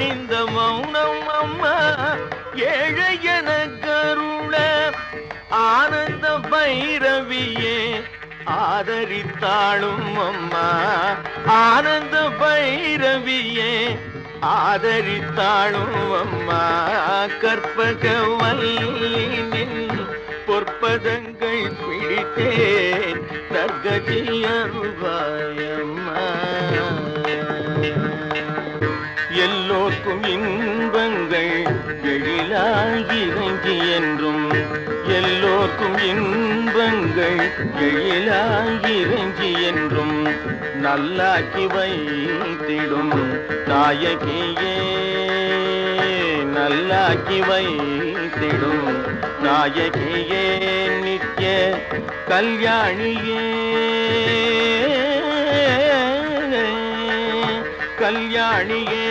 இந்த மௌனம் அம்மா ஏழை என கருள ஆனந்த பைரவியே ஆதரித்தாளும் அம்மா. ஆனந்த பைரவியே ஆதரித்தாளும் அம்மா. கற்பக வல்லினின் பொற்பதங்கள் பிடித்தேன் தர்கஜி அருவாயம்மா. எல்லோர்க்கும் இன்பங்கள் எழிலாய் இறங்கி என்றும் எல்லோர்க்கும் இன்பங்கள் எழிலாய் இறங்கி என்றும் நல்லாக்கி வைத்திடும் நாயகியே நல்லாக்கி வைத்திடும் நாயகியே நித்ய கல்யாணியே. கல்யாணியே